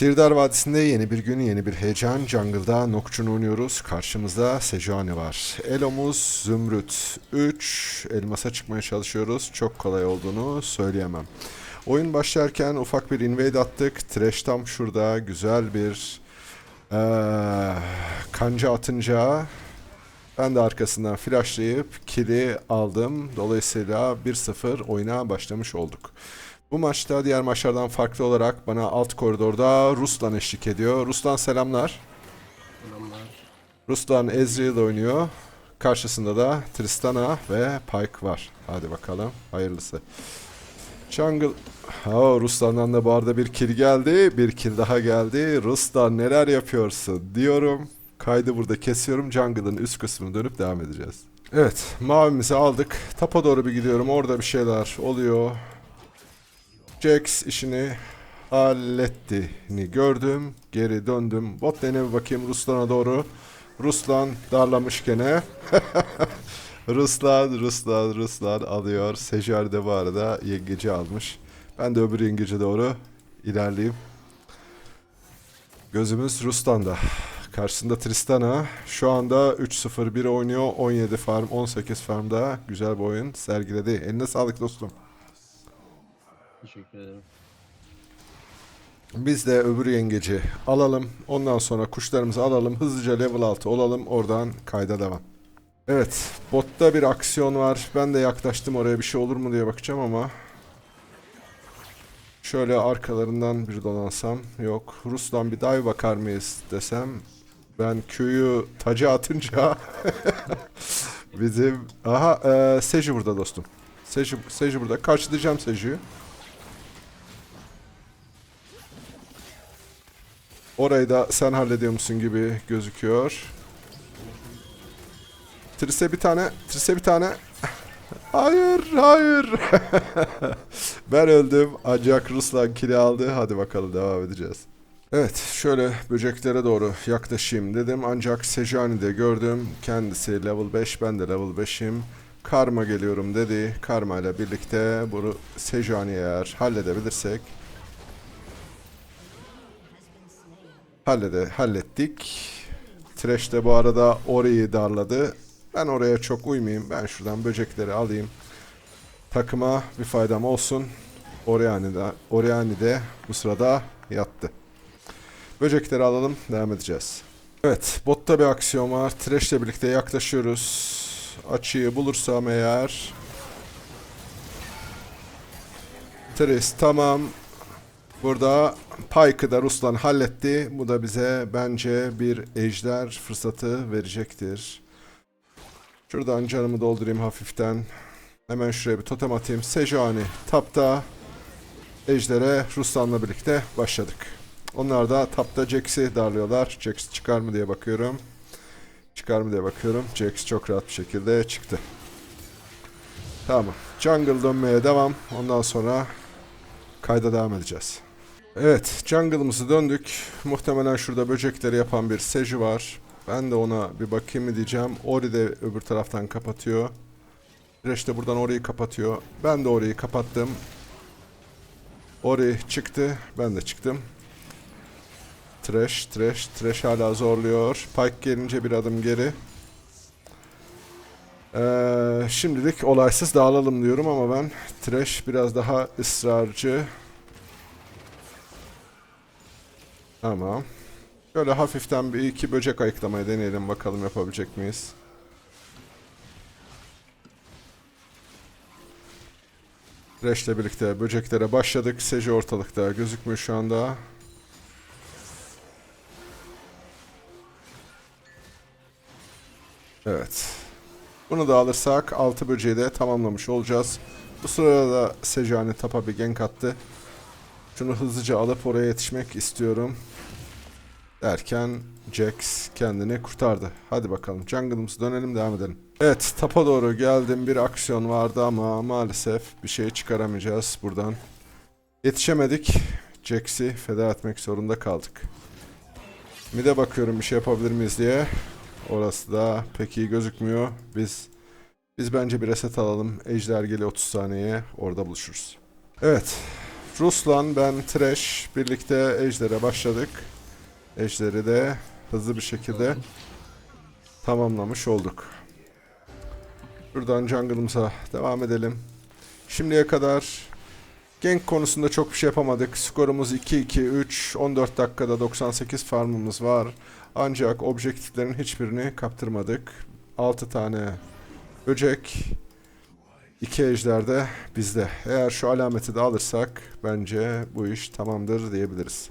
Sirdar Vadisi'nde yeni bir gün, yeni bir heyecan. Jungle'da Nocturne oynuyoruz. Karşımızda Sejuani var. Elomuz Zümrüt 3. Elmas'a çıkmaya çalışıyoruz. Çok kolay olduğunu söyleyemem. Oyun başlarken ufak bir invade attık. Trash tam şurada. Güzel bir eee kanca atınca ben de arkasından flashlayıp kill'i aldım. Dolayısıyla 1-0 oyuna başlamış olduk. Bu maçta diğer maçlardan farklı olarak bana alt koridorda Ruslan eşlik ediyor. Ruslan selamlar. Selamlar. Ruslan Ezreal oynuyor. Karşısında da Tristana ve Pyke var. Hadi bakalım. Hayırlısı. Jungle... Ha, Ruslan'dan da bu arada bir kill geldi. Bir kill daha geldi. Ruslan neler yapıyorsun diyorum. Kaydı burada kesiyorum. Jungle'ın üst kısmını dönüp devam edeceğiz. Evet. Mavimizi aldık. Tapa doğru bir gidiyorum. Orada bir şeyler oluyor. Jax işini hallettiğini gördüm. Geri döndüm. Bot lane'e bakayım Ruslan'a doğru. Ruslan darlamış gene. Ruslan, Ruslan, Ruslan alıyor. Sejar de bu arada yengeci almış. Ben de öbür yengece doğru ilerleyeyim. Gözümüz Ruslan'da. Karşısında Tristana. Şu anda 3-0-1 oynuyor. 17 farm, 18 farmda. Güzel bir oyun sergiledi. Eline sağlık dostum. Teşekkür ederim. Biz de öbür yengeci alalım. Ondan sonra kuşlarımızı alalım. Hızlıca level 6 olalım. Oradan kayda devam. Evet. Botta bir aksiyon var. Ben de yaklaştım oraya bir şey olur mu diye bakacağım ama. Şöyle arkalarından bir dolansam. Yok. Rus'tan bir dive bakar mıyız desem. Ben köyü tacı atınca bizim... Aha e, Seju burada dostum. Seju, Seju burada. Karşılayacağım Seju'yu. Orayı da sen hallediyor musun gibi gözüküyor. Trise bir tane, Trise bir tane. Hayır, hayır. ben öldüm ancak Ruslan kili aldı. Hadi bakalım devam edeceğiz. Evet, şöyle böceklere doğru yaklaşayım dedim. Ancak Sejani de gördüm. Kendisi level 5, ben de level 5'im. Karma geliyorum dedi. Karma ile birlikte bunu Sejani eğer halledebilirsek Hallede, hallettik. Trash de bu arada orayı darladı. Ben oraya çok uymayayım. Ben şuradan böcekleri alayım. Takıma bir faydam olsun. Oriani de, Oriani de bu sırada yattı. Böcekleri alalım. Devam edeceğiz. Evet. Botta bir aksiyon var. Trash ile birlikte yaklaşıyoruz. Açıyı bulursam eğer. Trash tamam. Burada Pike'ı da Ruslan halletti. Bu da bize bence bir ejder fırsatı verecektir. Şuradan canımı doldurayım hafiften. Hemen şuraya bir totem atayım. Sejani tapta. Ejder'e Ruslan'la birlikte başladık. Onlar da tapta Jax'i darlıyorlar. Jax çıkar mı diye bakıyorum. Çıkar mı diye bakıyorum. Jax çok rahat bir şekilde çıktı. Tamam. Jungle dönmeye devam. Ondan sonra kayda devam edeceğiz. Evet, jungle'ımızı döndük. Muhtemelen şurada böcekleri yapan bir Seju var. Ben de ona bir bakayım mı diyeceğim. Ori de öbür taraftan kapatıyor. Thresh de buradan orayı kapatıyor. Ben de orayı kapattım. Ori çıktı. Ben de çıktım. Thresh, Thresh, Thresh hala zorluyor. Pike gelince bir adım geri. Ee, şimdilik olaysız dağılalım diyorum ama ben Thresh biraz daha ısrarcı. Tamam. Şöyle hafiften bir iki böcek ayıklamayı deneyelim bakalım yapabilecek miyiz? Thresh'le birlikte böceklere başladık. Seji ortalıkta gözükmüyor şu anda. Evet. Bunu da alırsak 6 böceği de tamamlamış olacağız. Bu sırada da Sejani tapa bir gank attı. Şunu hızlıca alıp oraya yetişmek istiyorum. Derken Jax kendini kurtardı. Hadi bakalım jungle'ımıza dönelim devam edelim. Evet tapa doğru geldim. Bir aksiyon vardı ama maalesef bir şey çıkaramayacağız buradan. Yetişemedik. Jax'i feda etmek zorunda kaldık. Mid'e bakıyorum bir şey yapabilir miyiz diye. Orası da pek iyi gözükmüyor. Biz biz bence bir reset alalım. Ejder geliyor 30 saniyeye. Orada buluşuruz. Evet. Ruslan, ben, Trash birlikte Ejder'e başladık. Ejder'i de hızlı bir şekilde tamamlamış olduk. Buradan jungle'ımıza devam edelim. Şimdiye kadar gank konusunda çok bir şey yapamadık. Skorumuz 2-2-3, 14 dakikada 98 farmımız var. Ancak objektiflerin hiçbirini kaptırmadık. 6 tane böcek, 2 ejder de bizde. Eğer şu alameti de alırsak bence bu iş tamamdır diyebiliriz.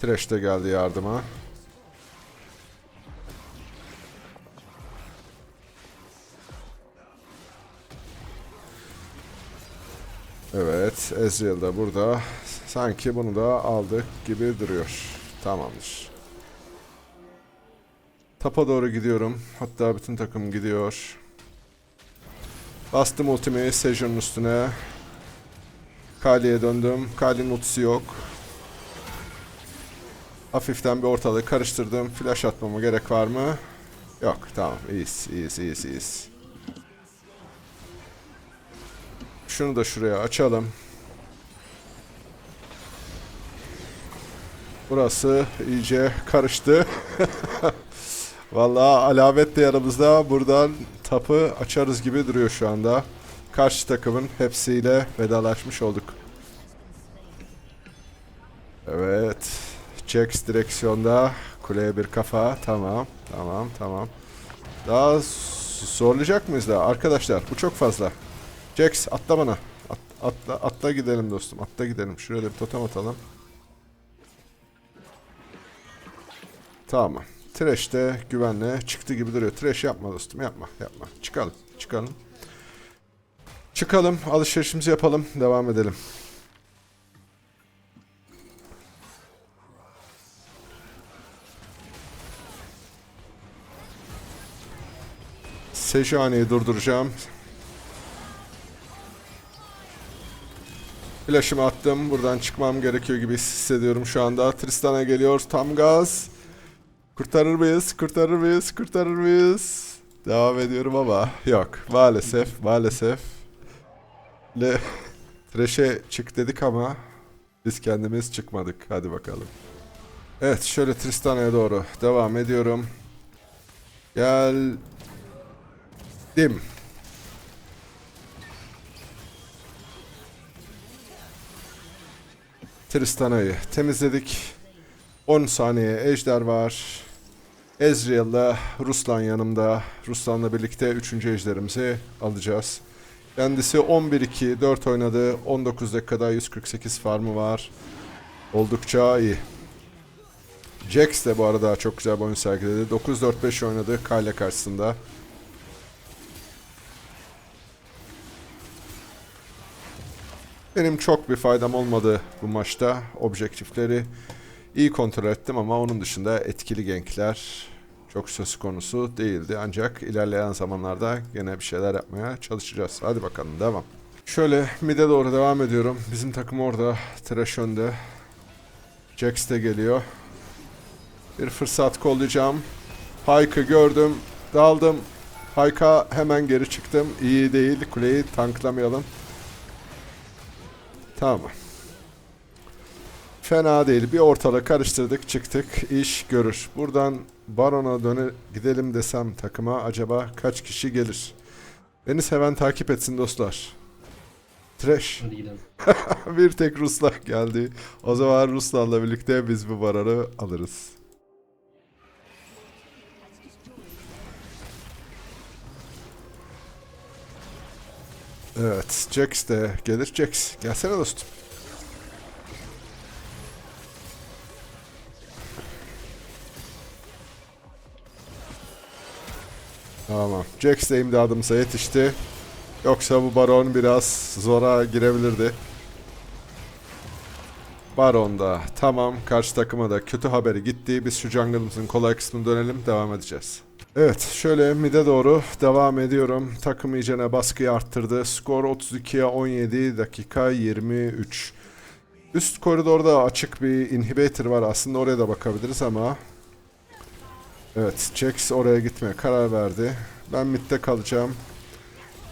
Thresh de geldi yardıma. Evet, Ezreal da burada. Sanki bunu da aldık gibi duruyor. Tamamdır. Tapa doğru gidiyorum. Hatta bütün takım gidiyor. Bastım ultimi Sejun'un üstüne. Kali'ye döndüm. Kali'nin ultisi yok. Hafiften bir ortalığı karıştırdım. Flash atmama gerek var mı? Yok. Tamam. İyiyiz. iyiyiz, iyiyiz, iyiyiz. Şunu da şuraya açalım. Burası iyice karıştı. Vallahi alamet de yanımızda. Buradan tapı açarız gibi duruyor şu anda. Karşı takımın hepsiyle vedalaşmış olduk. Evet. Jax direksiyonda. Kuleye bir kafa. Tamam. Tamam. Tamam. Daha zorlayacak mıyız daha? Arkadaşlar bu çok fazla. Jax atla bana. At, atla, atla gidelim dostum. Atla gidelim. Şuraya bir totem atalım. Tamam. Trash de güvenle çıktı gibi duruyor. Trash yapma dostum. Yapma. Yapma. Çıkalım. Çıkalım. Çıkalım. Alışverişimizi yapalım. Devam edelim. Sejuani'yi durduracağım. Flash'ımı attım. Buradan çıkmam gerekiyor gibi hissediyorum şu anda. Tristan'a geliyor. Tam gaz. Kurtarır mıyız? Kurtarır mıyız? Kurtarır mıyız? Devam ediyorum ama yok. Maalesef, maalesef. Le Thresh'e çık dedik ama biz kendimiz çıkmadık. Hadi bakalım. Evet, şöyle Tristan'a doğru devam ediyorum. Gel Dim. Tristana'yı temizledik. 10 saniye ejder var. Ezreal'la Ruslan yanımda. Ruslan'la birlikte 3. ejderimizi alacağız. Kendisi 11-2 4 oynadı. 19 dakikada 148 farmı var. Oldukça iyi. Jax de bu arada çok güzel bir oyun sergiledi. 9-4-5 oynadı Kyle karşısında. Benim çok bir faydam olmadı bu maçta. Objektifleri iyi kontrol ettim ama onun dışında etkili gankler çok söz konusu değildi. Ancak ilerleyen zamanlarda gene bir şeyler yapmaya çalışacağız. Hadi bakalım devam. Şöyle mid'e doğru devam ediyorum. Bizim takım orada. Trash önde. Jax de geliyor. Bir fırsat kollayacağım. Pike'ı gördüm. Daldım. Pike'a hemen geri çıktım. İyi değil. Kuleyi tanklamayalım. Tamam. Fena değil. Bir ortalık karıştırdık çıktık. İş görür. Buradan Baron'a döne gidelim desem takıma acaba kaç kişi gelir? Beni seven takip etsin dostlar. Trash. Hadi gidelim. bir tek Ruslar geldi. O zaman Ruslarla birlikte biz bu Baron'u alırız. Evet, Jax de gelir. Jax, gelsene dostum. Tamam. Jax de imdadımıza yetişti. Yoksa bu Baron biraz zora girebilirdi. Baron da tamam. Karşı takıma da kötü haberi gitti. Biz şu jungle'ımızın kolay kısmına dönelim. Devam edeceğiz. Evet şöyle mid'e doğru devam ediyorum. Takım iyicene baskıyı arttırdı. Skor 32'ye 17 dakika 23. Üst koridorda açık bir inhibitor var. Aslında oraya da bakabiliriz ama Evet, Jax oraya gitmeye karar verdi. Ben midde kalacağım.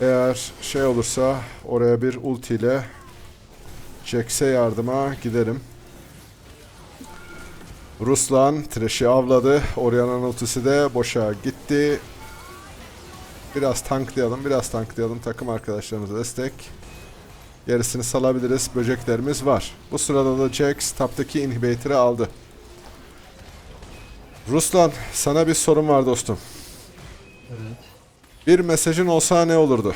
Eğer şey olursa oraya bir ulti ile Jax'e yardıma giderim. Ruslan Thresh'i avladı. Orianna'nın ultisi de boşa gitti. Biraz tanklayalım, biraz tanklayalım. Takım arkadaşlarımıza destek. Gerisini salabiliriz. Böceklerimiz var. Bu sırada da Jax taptaki inhibitor'ı aldı. Ruslan, sana bir sorum var dostum. Evet. Bir mesajın olsa ne olurdu?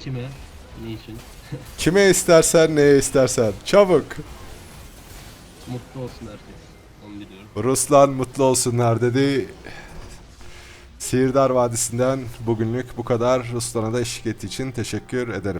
Kime? Ne için? Kime istersen, neye istersen. Çabuk. Mutlu olsun herkes. Onu biliyorum. Ruslan mutlu olsunlar dedi. Sihirdar Vadisi'nden bugünlük bu kadar. Ruslan'a da eşlik ettiği için teşekkür ederim.